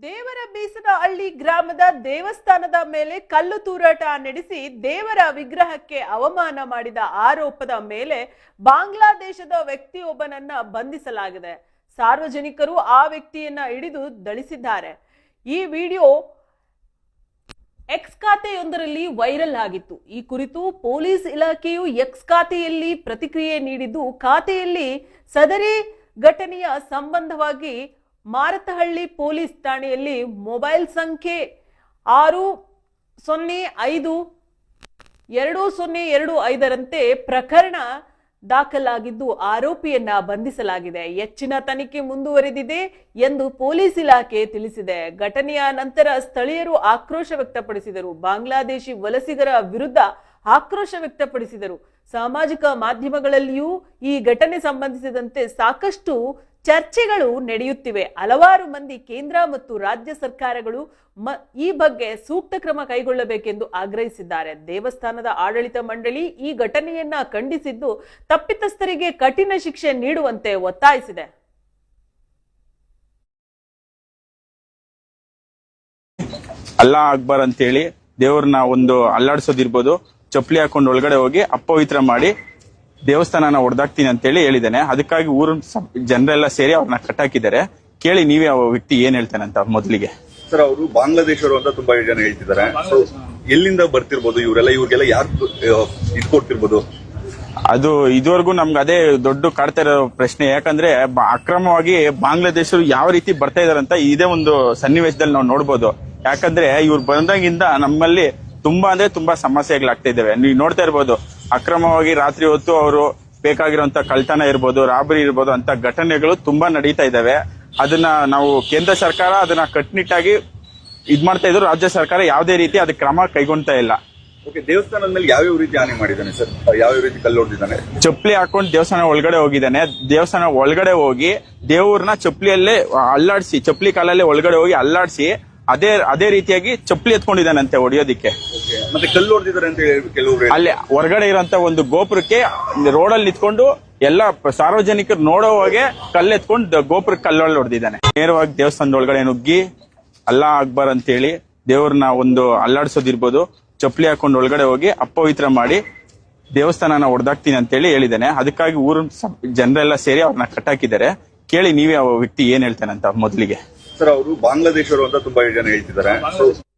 ದೇವರ ಬೀಸನಹಳ್ಳಿ ಗ್ರಾಮದ ದೇವಸ್ಥಾನದ ಮೇಲೆ ಕಲ್ಲು ತೂರಾಟ ನಡೆಸಿ ದೇವರ ವಿಗ್ರಹಕ್ಕೆ ಅವಮಾನ ಮಾಡಿದ ಆರೋಪದ ಮೇಲೆ ಬಾಂಗ್ಲಾದೇಶದ ವ್ಯಕ್ತಿಯೊಬ್ಬನನ್ನ ಬಂಧಿಸಲಾಗಿದೆ. ಸಾರ್ವಜನಿಕರು ಆ ವ್ಯಕ್ತಿಯನ್ನ ಹಿಡಿದು ದಳಿಸಿದ್ದಾರೆ ಈ ವಿಡಿಯೋ ಎಕ್ಸ್ ಖಾತೆಯೊಂದರಲ್ಲಿ ವೈರಲ್ ಆಗಿತ್ತು. ಈ ಕುರಿತು ಪೊಲೀಸ್ ಇಲಾಖೆಯು ಎಕ್ಸ್ ಖಾತೆಯಲ್ಲಿ ಪ್ರತಿಕ್ರಿಯೆ ನೀಡಿದ್ದು, ಖಾತೆಯಲ್ಲಿ ಸದರಿ ಘಟನೆಯ ಸಂಬಂಧವಾಗಿ ಮಾರತಹಳ್ಳಿ ಪೊಲೀಸ್ ಠಾಣೆಯಲ್ಲಿ ಮೊಬೈಲ್ ಸಂಖ್ಯೆ ಆರು ಸೊನ್ನೆ ಐದು ಎರಡು ಸೊನ್ನೆ ಎರಡು ಐದರಂತೆ ಪ್ರಕರಣ ದಾಖಲಾಗಿದ್ದು ಆರೋಪಿಯನ್ನ ಬಂಧಿಸಲಾಗಿದೆ. ಹೆಚ್ಚಿನ ತನಿಖೆ ಮುಂದುವರೆದಿದೆ ಎಂದು ಪೊಲೀಸ್ ಇಲಾಖೆ ತಿಳಿಸಿದೆ. ಘಟನೆಯ ನಂತರ ಸ್ಥಳೀಯರು ಆಕ್ರೋಶ ವ್ಯಕ್ತಪಡಿಸಿದರು. ಬಾಂಗ್ಲಾದೇಶಿ ವಲಸಿಗರ ವಿರುದ್ಧ ಆಕ್ರೋಶ ವ್ಯಕ್ತಪಡಿಸಿದರು. ಸಾಮಾಜಿಕ ಮಾಧ್ಯಮಗಳಲ್ಲಿಯೂ ಈ ಘಟನೆ ಸಂಬಂಧಿಸಿದಂತೆ ಸಾಕಷ್ಟು ಚರ್ಚೆಗಳು ನಡೆಯುತ್ತಿವೆ. ಹಲವಾರು ಮಂದಿ ಕೇಂದ್ರ ಮತ್ತು ರಾಜ್ಯ ಸರ್ಕಾರಗಳು ಮ- ಈ ಬಗ್ಗೆ ಸೂಕ್ತ ಕ್ರಮ ಕೈಗೊಳ್ಳಬೇಕೆಂದು ಆಗ್ರಹಿಸಿದ್ದಾರೆ. ದೇವಸ್ಥಾನದ ಆಡಳಿತ ಮಂಡಳಿ ಈ ಘಟನೆಯನ್ನ ಖಂಡಿಸಿದ್ದು ತಪ್ಪಿತಸ್ಥರಿಗೆ ಕಠಿಣ ಶಿಕ್ಷೆ ನೀಡುವಂತೆ ಒತ್ತಾಯಿಸಿದೆ. ಅಲ್ಲಾ ಅಕ್ಬರ್ ಅಂತೇಳಿ ದೇವ್ರನ್ನ ಒಂದು ಅಲ್ಲಾಡ್ಸೋದಿರ್ಬೋದು, ಚಪ್ಪಲಿ ಹಾಕೊಂಡು ಒಳಗಡೆ ಹೋಗಿ ಅಪವಿತ್ರ ಮಾಡಿ ದೇವಸ್ಥಾನನ ಅಂತ ಅಂತೇಳಿ ಹೇಳಿದ್ದಾನೆ. ಅದಕ್ಕಾಗಿ ಊರಿನ ಜನರೆಲ್ಲ ಸೇರಿ ಅವ್ರನ್ನ ಕಟ್ಟಾಕಿದ್ದಾರೆ ಕೇಳಿ ನೀವೇ ಆ ವ್ಯಕ್ತಿ ಏನ್ ಹೇಳ್ತಾನೆ ಅಂತ ಮೊದಲಿಗೆ. ಸರ್ ಅವರು ಬಾಂಗ್ಲಾದೇಶರು ಅಂತ ತುಂಬಾ ಜನ ಹೇಳ್ತಿದ್ದಾರೆ. ಎಲ್ಲಿಂದ ಬರ್ತಿರ್ಬೋದು ಇವರೆಲ್ಲ? ಇವ್ರಿಗೆಲ್ಲ ಯಾರು ಇಟ್ಕೊಡ್ತಿರ್ಬೋದು ಅದು ಇದುವರೆಗೂ ನಮ್ಗೆ ಅದೇ ದೊಡ್ಡ ಕಾಡ್ತಾ ಇರೋ ಪ್ರಶ್ನೆ. ಯಾಕಂದ್ರೆ ಅಕ್ರಮವಾಗಿ ಬಾಂಗ್ಲಾದೇಶರು ಯಾವ ರೀತಿ ಬರ್ತಾ ಇದಾರೆ ಅಂತ ಇದೇ ಒಂದು ಸನ್ನಿವೇಶದಲ್ಲಿ ನಾವು ನೋಡ್ಬೋದು. ಯಾಕಂದ್ರೆ ಇವ್ರು ಬಂದಾಗಿಂದ ನಮ್ಮಲ್ಲಿ ತುಂಬಾ ಅಂದ್ರೆ ತುಂಬಾ ಸಮಸ್ಯೆಗಳಾಗ್ತಾ ಇದಾವೆ ನೀವು ನೋಡ್ತಾ ಇರ್ಬೋದು ಅಕ್ರಮವಾಗಿ ರಾತ್ರಿ ಹೊತ್ತು ಅವರು ಬೇಕಾಗಿರುವಂತ ಕಳ್ತನ ಇರ್ಬೋದು ರಾಬರಿ ಇರ್ಬೋದು ಅಂತ ಘಟನೆಗಳು ತುಂಬಾ ನಡೀತಾ ಇದ್ದಾವೆ. ಅದನ್ನ ನಾವು ಕೇಂದ್ರ ಸರ್ಕಾರ ಅದನ್ನ ಕಟ್ಟುನಿಟ್ಟಾಗಿ ಇದ್ ಮಾಡ್ತಾ ಇದ್ರು ರಾಜ್ಯ ಸರ್ಕಾರ ಯಾವುದೇ ರೀತಿ ಅದಕ್ಕೆ ಕ್ರಮ ಕೈಗೊಳ್ತಾ ಇಲ್ಲ. ಓಕೆ ದೇವಸ್ಥಾನದ ಮೇಲೆ ಯಾವ್ಯಾವ ರೀತಿ ಹಾನಿ ಮಾಡಿದ್ದಾನೆ ಸರ್? ಯಾವ್ಯಾವ ರೀತಿ ಕಲ್ಲು ಹೊಡೆದಿದ್ದಾನೆ? ಚಪ್ಪಲಿ ಹಾಕೊಂಡು ದೇವಸ್ಥಾನ ಒಳಗಡೆ ಹೋಗಿದ್ದಾನೆ. ದೇವಸ್ಥಾನ ಒಳಗಡೆ ಹೋಗಿ ದೇವರನ್ನ ಚಪ್ಪಲಿಯಲ್ಲೇ ಅಲ್ಲಾಡಿಸಿ ಚಪ್ಪಲಿ ಕಾಲಲ್ಲೇ ಒಳಗಡೆ ಹೋಗಿ ಅಲ್ಲಾಡ್ಸಿ ಅದೇ ಅದೇ ರೀತಿಯಾಗಿ ಚಪ್ಪಲಿ ಎತ್ಕೊಂಡಿದ್ದಾನಂತೆ ಹೊಡಿಯೋದಿಕ್ಕೆ. ಮತ್ತೆ ಕಲ್ಲು ಹೊಡೆದಿದ್ದಾರೆ ಅಂತ ಕೆಲವರು ಅಲ್ಲಿ ಹೊರಗಡೆ ಇರೋಂತ ಒಂದು ಗೋಪುರಕ್ಕೆ ಅಲ್ಲಿ ನಿಂತ್ಕೊಂಡು ಎಲ್ಲ ಸಾರ್ವಜನಿಕರು ನೋಡೋವಾಗೆ ಕಲ್ಲೆತ್ಕೊಂಡು ಗೋಪುರಕ್ಕೆ ಕಲ್ಲೊಳ್ಳಿ ಹೊಡೆದಿದ್ದಾನೆ. ನೇರವಾಗಿ ದೇವಸ್ಥಾನದ ಒಳಗಡೆ ನುಗ್ಗಿ ಅಲ್ಲಾ ಅಕ್ಬರ್ ಅಂತೇಳಿ ದೇವ್ರನ್ನ ಒಂದು ಅಲ್ಲಾಡ್ಸೋದಿರ್ಬೋದು ಚಪ್ಪಲಿ ಹಾಕೊಂಡು ಒಳಗಡೆ ಹೋಗಿ ಅಪವಿತ್ರ ಮಾಡಿ ದೇವಸ್ಥಾನನ ಹೊಡೆದಾಕ್ತೀನಿ ಅಂತೇಳಿ ಹೇಳಿದ್ದಾನೆ. ಅದಕ್ಕಾಗಿ ಊರಿನ ಜನರೆಲ್ಲ ಸೇರಿ ಅವ್ರನ್ನ ಕಟ್ಟಾಕಿದ್ದಾರೆ. ಕೇಳಿ ನೀವೇ ಆ ವ್ಯಕ್ತಿ ಏನ್ ಹೇಳ್ತಾನಂತ ಮೊದಲಿಗೆ. ಅವರು ಬಾಂಗ್ಲಾದೇಶರು ಅಂತ ತುಂಬಾ ಜನ ಹೇಳ್ತಿದ್ದಾರೆ.